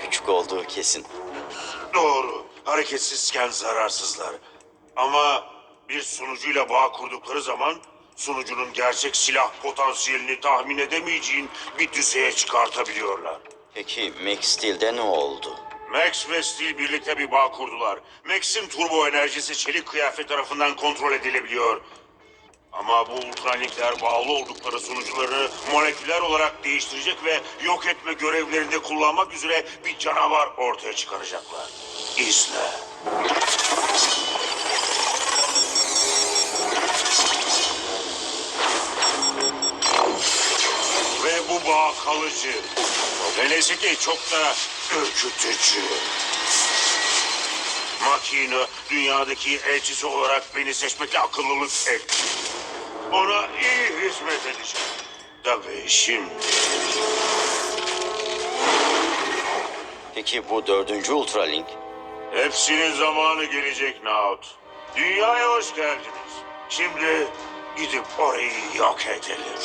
Küçük olduğu kesin. Doğru. Hareketsizken zararsızlar. Ama bir sunucuyla bağ kurdukları zaman sunucunun gerçek silah potansiyelini tahmin edemeyeceğin bir düzeye çıkartabiliyorlar. Peki Max Steel'de ne oldu? Max ve Steel birlikte bir bağ kurdular. Max'in turbo enerjisi çelik kıyafet tarafından kontrol edilebiliyor. Ama bu ultranikler bağlı oldukları sunucuları moleküler olarak değiştirecek ve yok etme görevlerinde kullanmak üzere bir canavar ortaya çıkaracaklar. İzle. Ve bu bağ kalıcı. Ve neyse ki çok da ürkütücü. Makine dünyadaki elçisi olarak beni seçmekle akıllılık etti. Ona iyi hizmet edeceğim. Tabii şimdi. Peki bu dördüncü Ultralink? Hepsinin zamanı gelecek Naut. Dünyaya hoş geldiniz. Şimdi gidip orayı yok edelim.